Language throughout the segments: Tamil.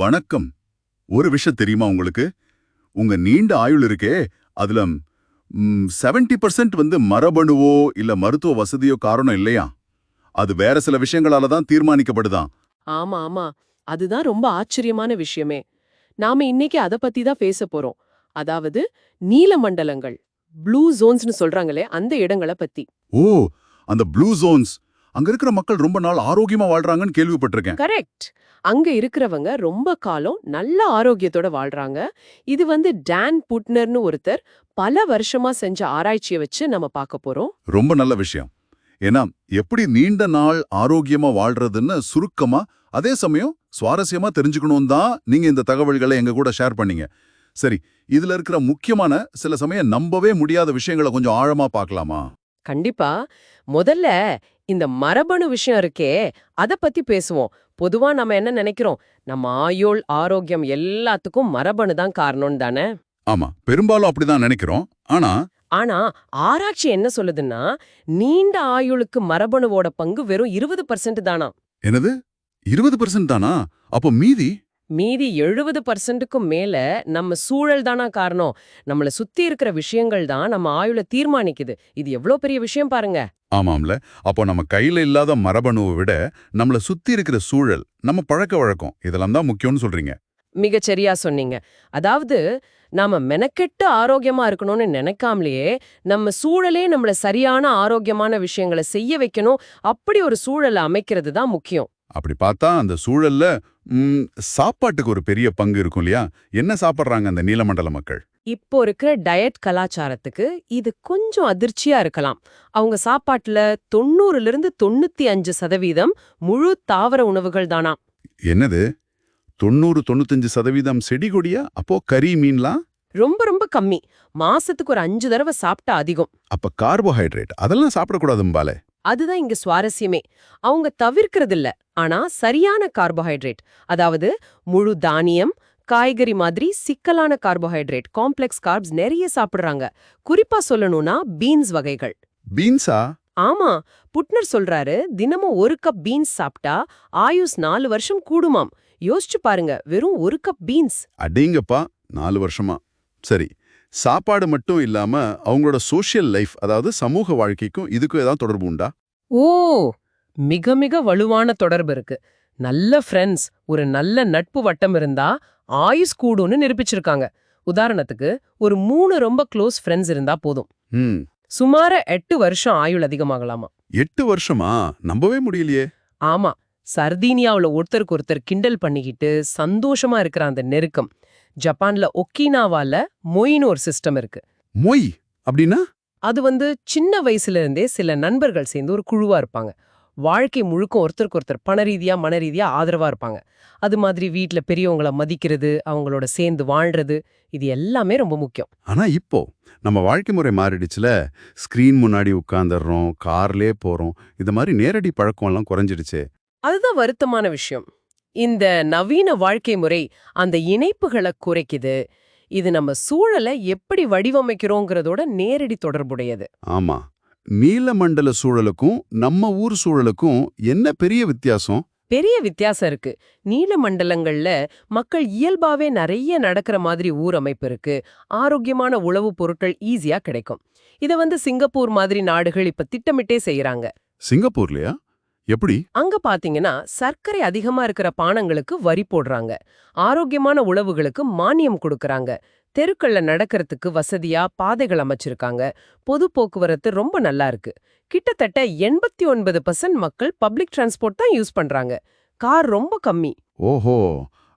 வணக்கம். ஒரு விஷயம் தெரியுமா உங்களுக்கு? உங்க நீண்ட ஆயுள் இருக்கே அதுல செவன்டி பர்சன்ட் வந்து மரபணுவோ இல்ல மருத்துவ வசதியோ காரணம் இல்லையா? அது வேற சில விஷயங்களால தான் தீர்மானிக்கப்படுதான் ஆமா ஆமா. அதுதான் ரொம்ப ஆச்சரியமான விஷயமே. நாம இன்னைக்கு அத பத்தி தான் பேச போறோம். அதாவது நீல மண்டலங்கள் ப்ளூ ஜோன்ஸ்னு சொல்றாங்களே அந்த இடங்களை பத்தி. ஓ அந்த ப்ளூ ஜோன்ஸ் அங்க இருக்கிற மக்கள் ரொம்ப நாள் ஆரோக்கியமா வாழ்றாங்கன்னு கேள்விப்பட்டிருக்கேன். கரெக்ட். அங்க இருக்கிறவங்க ரொம்ப காலம் நல்ல ஆரோக்கியத்தோட வாழ்றாங்க. இது வந்து டான் புட்னர்னு ஒருத்தர் பல வருஷமா செஞ்ச ஆராய்ச்சியை வச்சு நம்ம பார்க்க போறோம். ரொம்ப நல்ல விஷயம். ஏன்னா எப்படி நீண்ட நாள் ஆரோக்கியமா வாழ்றதுன்னு சுருக்கமா அதே சமயம் சுவாரஸ்யமா தெரிஞ்சுக்கணும் தான் நீங்க இந்த தகவல்களை எங்க கூட ஷேர் பண்ணீங்க. சரி இதுல இருக்கிற முக்கியமான சில சமயம் நம்பவே முடியாத விஷயங்களை கொஞ்சம் ஆழமா பார்க்கலாமா? கண்டிப்பா. முதல்ல இந்த மரபணு விஷயம் இருக்கே அத பத்தி பேசுவோம். பொதுவா நம்ம என்ன நினைக்கிறோம்? நம்ம ஆயுள் ஆரோக்கியம் எல்லாத்துக்கும் மரபணு தான் காரணம் தானே? ஆமா. பெரும்பாலும் அப்படிதான் நினைக்கிறோம். ஆனா ஆனா ஆராய்ச்சி என்ன சொல்லுதுன்னா நீண்ட ஆயுளுக்கு மரபணுவோட பங்கு வெறும் இருபது பர்சன்ட் தானா என்னது? இருபது பெர்சன்ட் தானா? அப்போ மீதி மீதி எழுபது பர்சன்ட்டுக்கும் மேல நம்ம சூழல் தானா காரணம். நம்மள சுத்தி இருக்கிற விஷயங்கள் தான் நம்ம ஆயுள தீர்மானிக்குது. இது எவ்வளோ பெரிய விஷயம் பாருங்க. ஆமாம்ல. அப்போ நம்ம கையில இல்லாத மரபணுவை விட நம்மள சுத்தி இருக்கிற சூழல் நம்ம பழக்க வழக்கம் இதெல்லாம் தான் முக்கியம்னு சொல்றீங்க. மிகச்சரியா சொன்னீங்க. அதாவது நாம மெனக்கெட்டு ஆரோக்கியமா இருக்கணும்னு நினைக்காமலேயே நம்ம சூழலே நம்மள சரியான ஆரோக்கியமான விஷயங்களை செய்ய வைக்கணும். அப்படி ஒரு சூழலை அமைக்கிறது தான் முக்கியம். அப்படி பார்த்தா அந்த சூழல்ல சாப்பாட்டுக்கு ஒரு பெரிய பங்கு இருக்கும் இல்லையா? என்ன சாப்பிடுறாங்க அந்த நீலமண்டல மக்கள்? இப்போ இருக்கிற டயட் கலாச்சாரத்துக்கு இது கொஞ்சம் அதிர்ச்சியா இருக்கலாம். அவங்க சாப்பாட்டுல தொண்ணூறுல இருந்து தொண்ணூத்தி அஞ்சு சதவீதம் முழு தாவர உணவுகள் தானா? என்னது? தொண்ணூறு தொண்ணூத்தஞ்சு சதவீதம் செடி கொடியா? அப்போ கறி மீன்லாம்? ரொம்ப ரொம்ப கம்மி. மாசத்துக்கு ஒரு அஞ்சு தடவை சாப்பிட்டா அதிகம். அப்ப கார்போஹைட்ரேட் அதெல்லாம் சாப்பிடக்கூடாதும்பாலே அதுதான் இங்க சுவாரஸ்யமே. அவங்க தவிர்க்கிறது இல்ல ஆனா சரியான கார்போஹைட்ரேட் அதாவது முழு தானியம் காய்கறி மாதிரி சிக்கலான கார்போஹைட்ரேட் காம்ப்ளெக்ஸ் கார்ப்ஸ் நிறைய சாப்பிடுறாங்க. குறிப்பா சொல்லணும்னா பீன்ஸ் வகைகள். பீன்ஸா ஆமா. புட்னர் சொல்றாரு தினமும் ஒரு கப் பீன்ஸ் சாப்பிட்டா ஆயுஸ் நாலு வருஷம் கூடுமாம். யோசிச்சு பாருங்க வெறும் ஒரு கப் பீன்ஸ் அடேங்கப்பா நாலு வருஷமா. சரி. சாப்பாடு மட்டும் இல்லாம அவங்களோட சோஷியல் லைஃப் அதாவது சமூக வாழ்க்கைக்கும் இதுக்கும் ஏதாவது தொடர்பு உண்டா? ஓ! மிக மிக வலுவான தொடர்பு இருக்கு. நல்ல ஃப்ரெண்ட்ஸ் ஒரு நல்ல நட்பு வட்டம் இருந்தா ஆயுஸ் கூடும்னு நிரூபிச்சிருக்காங்க. உதாரணத்துக்கு ஒரு மூணு ரொம்ப க்ளோஸ் ஃப்ரெண்ட்ஸ் இருந்தா போதும். சுமார எட்டு வருஷம் ஆயுள் அதிகமாகலாமா? எட்டு வருஷமா? நம்பவே முடியலையே. ஆமா. சர்தீனியாவுல ஒருத்தருக்கு ஒருத்தர் கிண்டல் பண்ணிக்கிட்டு சந்தோஷமா இருக்கிற அந்த நெருக்கம். ஜப்பான்ல ஒக்கினாவால மொயின்னு ஒரு சிஸ்டம் இருக்கு. மொய் அப்படின்னா? அது வந்து சின்ன வயசுல இருந்தே சில நண்பர்கள் சேர்ந்து ஒரு குழுவா இருப்பாங்க. வாழ்க்கை முழுக்க ஒருத்தருக்கு ஒருத்தர் பண ரீதியா மன ரீதியா ஆதரவா இருப்பாங்க. அது மாதிரி வீட்ல பெரியவங்கள மதிக்கிறது அவங்களோட சேர்ந்து வாழ்றது இது எல்லாமே ரொம்ப முக்கியம். ஆனா இப்போ நம்ம வாழ்க்கை முறை மாறிடுச்சுல. ஸ்கிரீன் முன்னாடி உட்கார்ந்துடுறோம் கார்லயே போறோம். இது மாதிரி நேரடி பழக்கம் எல்லாம் குறைஞ்சிடுச்சு. அதுதான் வருத்தமான விஷயம். இந்த நவீன வாழ்க்கை முறை அந்த இணைப்புகளை குறைக்குது. இது நம்ம சூழலை எப்படி வடிவமைக்கிறோங்கிறதோட நேரடி தொடர்புடையது. ஆமா. நீலமண்டல சூழலுக்கும் நம்ம ஊர் சூழலுக்கும் என்ன பெரிய வித்தியாசம்? பெரிய வித்தியாசம் இருக்கு. நீல மண்டலங்கள்ல மக்கள் இயல்பாவே நிறைய நடக்கிற மாதிரி ஊர் அமைப்பு இருக்கு. ஆரோக்கியமான உணவுப் பொருட்கள் ஈஸியா கிடைக்கும். இத வந்து சிங்கப்பூர் மாதிரி நாடுகள் இப்ப திட்டமிட்டே செய்யறாங்க சிங்கப்பூர்லயா? எப்படி? அங்க பாத்தீங்கன்னா சர்க்கரை அதிகமா இருக்கிற பானங்களுக்கு வரி போடுறாங்க. ஆரோக்கியமான உணவுகளுக்கு மானியம் கொடுக்கறாங்க. தெருக்கள்ல நடக்கிறதுக்கு வசதியா பாதைகள் அமைச்சிருக்காங்க. பொது போக்குவரத்து ரொம்ப நல்லா இருக்கு. கிட்டத்தட்ட எண்பத்தி ஒன்பது பர்சன்ட் மக்கள் பப்ளிக் டிரான்ஸ்போர்ட் தான் யூஸ் பண்றாங்க. கார் ரொம்ப கம்மி. ஓஹோ!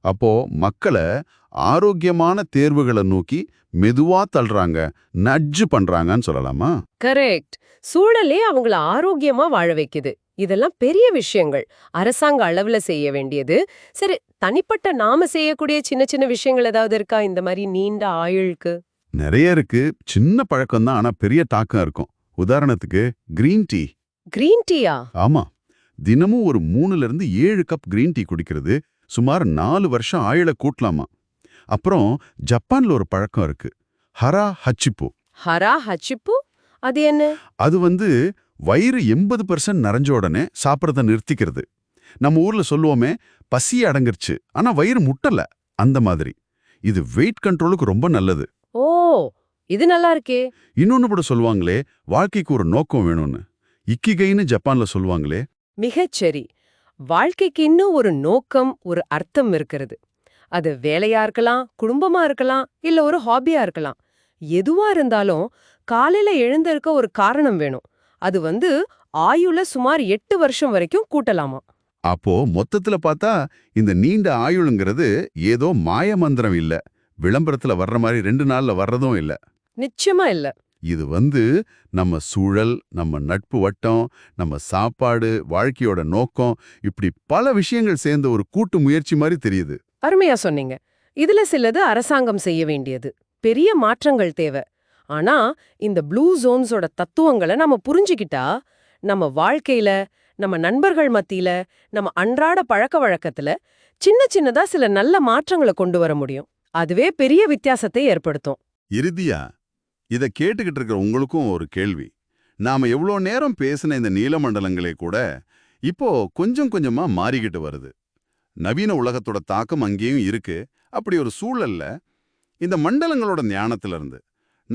அப்போ மக்களை ஆரோக்கியமான தேர்வுகளை நோக்கி மெதுவா தள்ளுறாங்க நட்ஜு பண்றாங்கன்னு சொல்லலாமா? கரெக்ட். சூழலே அவங்கள ஆரோக்கியமா வாழ வைக்குது. இதெல்லாம் பெரிய விஷயங்கள். அரசாங்க அளவுல செய்ய வேண்டியது. சரி தனிப்பட்ட நாம செய்யக்கூடிய சின்ன சின்ன விஷயங்கள் ஏதாவது இருக்கா? இந்த மாதிரி நீண்ட ஆயுளுக்கு? நிறைய இருக்கு. சின்ன பழக்கம் தான் ஆனா பெரிய தாக்கம் இருக்கும். உதாரணத்துக்கு கிரீன் டீ கிரீன் டீயா ஆமா. தினமும் ஒரு மூணுல இருந்து ஏழு கப் கிரீன் டீ குடிக்கிறது. சுமார் நாலு வருஷம் ஆயுள கூட்டலாமா? அப்புறம் ஜப்பான்ல ஒரு பழக்கம் இருக்கு. ஹரா ஹச்சிப்பு. ஹரா ஹச்சிப்பு? அது என்ன? அது வந்து வயிறு எண்பது பர்சன்ட் நிறைஞ்ச உடனே சாப்பிட்றத நிறுத்திக்கிறது. நம்ம ஊர்ல சொல்லுவோமே பசி அடங்கிருச்சு ஆனா வயிறு முட்டல அந்த மாதிரி. இது வெயிட் கண்ட்ரோலுக்கு ரொம்ப நல்லது. ஓ இது நல்லா இருக்கே. இன்னொன்னு கூட சொல்லுவாங்களே வாழ்க்கைக்கு ஒரு நோக்கம் வேணும்னு. இக்கிகைன்னு ஜப்பான்ல சொல்லுவாங்களே. மிகச்சரி வாழ்க்கைக்கு இன்னும் ஒரு நோக்கம் ஒரு அர்த்தம் இருக்கிறது. அது வேலையா இருக்கலாம் குடும்பமா இருக்கலாம் இல்ல ஒரு ஹாபியா இருக்கலாம். எதுவா இருந்தாலும் காலையில எழுந்திருக்க ஒரு காரணம் வேணும். அது வந்து ஆயுள சுமார் எட்டு வருஷம் வரைக்கும் கூட்டலாமா? அப்போ மொத்தத்துல பார்த்தா இந்த நீண்ட ஆயுளுங்கிறது ஏதோ மாய மந்திரம் இல்ல. விளம்பரத்துல வர்ற மாதிரி ரெண்டு நாள்ல வர்றதும் இல்ல. நிச்சயமா இல்ல. இது வந்து நம்ம சூழல் நம்ம நட்பு வட்டம் நம்ம சாப்பாடு வாழ்க்கையோட நோக்கம் இப்படி பல விஷயங்கள் சேர்ந்த ஒரு கூட்டு முயற்சி மாதிரி தெரியுது. அருமையா சொன்னீங்க. இதுல சிலது அரசாங்கம் செய்ய வேண்டியது. பெரிய மாற்றங்கள் தேவை. ஆனா இந்த ப்ளூ ஜோன்ஸோட தத்துவங்களை நம்ம புரிஞ்சுக்கிட்டா நம்ம வாழ்க்கையில நம்ம நண்பர்கள் மத்தியில நம்ம அன்றாட பழக்க வழக்கத்துல சின்ன சின்னதா சில நல்ல மாற்றங்களை கொண்டு வர முடியும். அதுவே பெரிய வித்தியாசத்தை ஏற்படுத்தும். இறுதியா இத கேட்டுக்கிட்டு இருக்கிற உங்களுக்கும் ஒரு கேள்வி. நாம எவ்வளோ நேரம் பேசின இந்த நீலமண்டலங்களே கூட இப்போ கொஞ்சம் கொஞ்சமா மாறிக்கிட்டு வருது. நவீன உலகத்தோட தாக்கம் அங்கேயும் இருக்கு. அப்படி ஒரு சூழல்ல இந்த மண்டலங்களோட ஞானத்துல இருந்து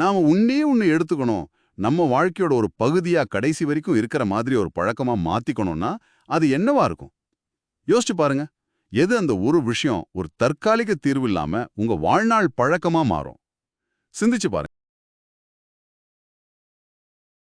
நாம உன்னே உன்னை எடுத்துக்கணும். நம்ம வாழ்க்கையோட ஒரு பகுதியா கடைசி வரைக்கும் இருக்கிற மாதிரி ஒரு பழக்கமா மாத்திக்கணும்னா அது என்னவா இருக்கும்? யோசிச்சு பாருங்க. எது அந்த ஒரு விஷயம் ஒரு தற்காலிக தீர்வு இல்லாமல் உங்க வாழ்நாள் பழக்கமா மாறும்? சிந்திச்சு பாருங்க.